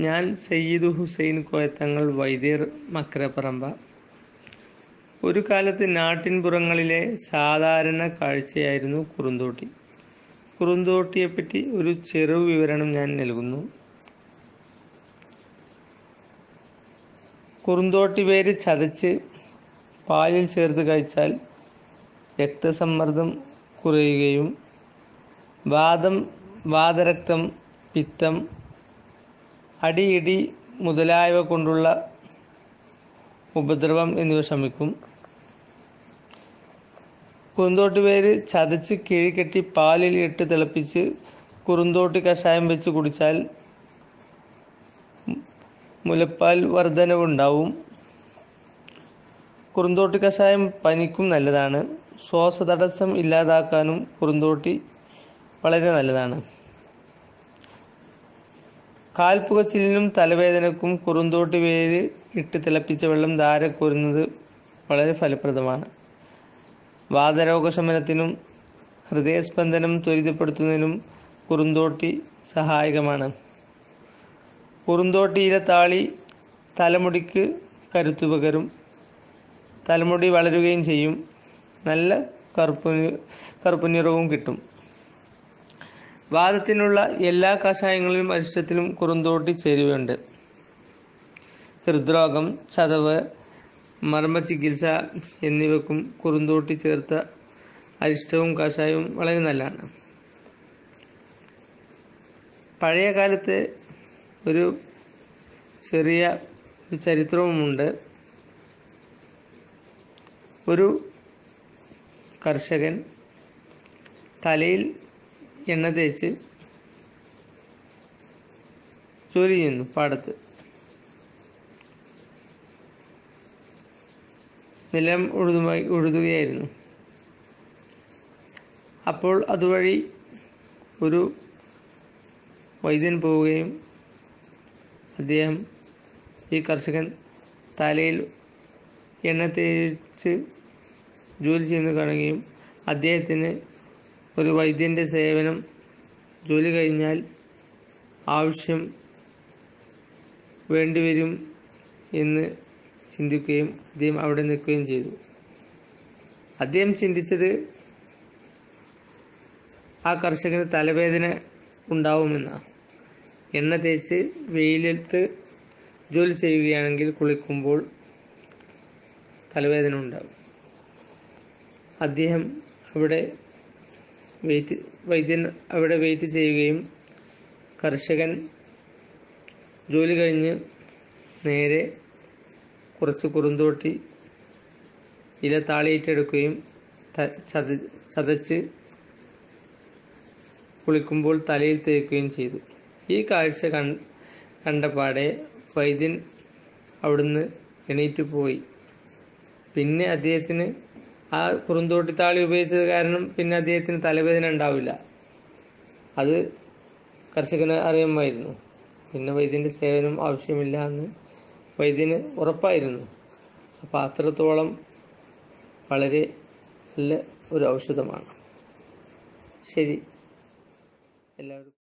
ഞാൻ സയ്യിദ് ഹുസൈൻ കോയത്തങ്ങൾ വൈദ്യർ മക്കരപ്പറമ്പ. ഒരു കാലത്ത് നാട്ടിൻപുറങ്ങളിലെ സാധാരണ കാഴ്ചയായിരുന്നു കുറുന്തോട്ടി. കുറുന്തോട്ടിയെപ്പറ്റി ഒരു ചെറു വിവരണം ഞാൻ നൽകുന്നു. കുറുന്തോട്ടി പേര് ചതച്ച് പാലിൽ ചേർത്ത് കഴിച്ചാൽ രക്തസമ്മർദ്ദം കുറയുകയും വാദം വാതരക്തം പിത്തം അടിയിടി മുതലായവ കൊണ്ടുള്ള ഉപദ്രവം എന്നിവ ശമിക്കും. കുറുന്തോട്ടി വേര് ചതച്ച് കിഴികെട്ടി പാലിൽ ഇട്ട് തിളപ്പിച്ച് കുറുന്തോട്ടി കഷായം വെച്ച് കുടിച്ചാൽ മുലപ്പാൽ വർധനവുണ്ടാവും. കുറുന്തോട്ടി കഷായം പനിക്കും നല്ലതാണ്. ശ്വാസതടസ്സം ഇല്ലാതാക്കാനും കുറുന്തോട്ടി വളരെ നല്ലതാണ്. കാൽപ്പുകച്ചിലിനും തലവേദനക്കും കുറുന്തോട്ടി വേര് ഇട്ട് തിളപ്പിച്ച വെള്ളം ധാര കോരുന്നത് വളരെ ഫലപ്രദമാണ്. വാതരോഗശമനത്തിനും ഹൃദയസ്പന്ദനം ത്വരിതപ്പെടുത്തുന്നതിനും കുറുന്തോട്ടി സഹായകമാണ്. കുറുന്തോട്ടിയിലെ താളി തലമുടിക്ക് കരുത്തു പകരും. തലമുടി വളരുകയും ചെയ്യും. നല്ല കറുപ്പ് കറുപ്പ് നിറവും കിട്ടും. വാദത്തിനുള്ള എല്ലാ കഷായങ്ങളിലും അരിഷ്ടത്തിലും കുറുന്തോട്ടി ചേരുവയുണ്ട് ഹൃദ്രോഗം ചതവ് മർമ്മ ചികിത്സ എന്നിവക്കും കുറുന്തോട്ടി ചേർത്ത അരിഷ്ടവും കഷായവും വളരെ നല്ലതാണ്. പഴയ കാലത്ത് ഒരു ചെറിയ ഒരു ചരിത്രവുമുണ്ട്. ഒരു കർഷകൻ തലയിൽ എണ്ണ തേച്ച് ജോലി ചെയ്യുന്നു പാടത്ത്. നിലം ഉഴുതുമായി ഉഴുതുകയായിരുന്നു. അപ്പോൾ അതുവഴി ഒരു വൈദ്യൻ പോവുകയും അദ്ദേഹം ഈ കർഷകൻ തലയിൽ എണ്ണ തേച്ച് ജോലി ചെയ്യുന്നത് കാണുകയും അദ്ദേഹത്തിന് ഒരു വൈദ്യന്റെ സേവനം ജോലി കഴിഞ്ഞാൽ ആവശ്യം വേണ്ടിവരും എന്ന് ചിന്തിക്കുകയും അദ്ദേഹം അവിടെ നിൽക്കുകയും ചെയ്തു. അദ്ദേഹം ചിന്തിച്ചത് ആ കർഷകന് തലവേദന ഉണ്ടാവുമെന്നാണ് എണ്ണ തേച്ച് വെയിലത്ത് ജോലി ചെയ്യുകയാണെങ്കിൽ കുളിക്കുമ്പോൾ തലവേദന ഉണ്ടാകും. അദ്ദേഹം അവിടെ വെയിറ്റ് വൈദ്യൻ അവിടെ വെയിറ്റ് ചെയ്യുകയും കർഷകൻ ജോലി കഴിഞ്ഞ് നേരെ കുറച്ച് കുറുന്തോട്ടി ഇല താളിയിട്ടെടുക്കുകയും ചത ചതച്ച് കുളിക്കുമ്പോൾ തലയിൽ തേക്കുകയും ചെയ്തു. ഈ കാഴ്ച കൺ കണ്ടപാടെ വൈദ്യൻ അവിടുന്ന് എണീറ്റ് പോയി. പിന്നെ അദ്ദേഹത്തിന് ആ കുറുന്തോട്ടി താളി ഉപയോഗിച്ചത് കാരണം പിന്നെ അദ്ദേഹത്തിന് തലവേദന ഉണ്ടാവില്ല. അത് കർഷകന് അറിയുമായിരുന്നു. പിന്നെ വൈദ്യന്റെ സേവനം ആവശ്യമില്ല എന്ന് വൈദ്യന് ഉറപ്പായിരുന്നു. അപ്പോൾ അത്രത്തോളം വളരെ നല്ല ഒരു ഔഷധമാണ്. ശരി. എല്ലാവരും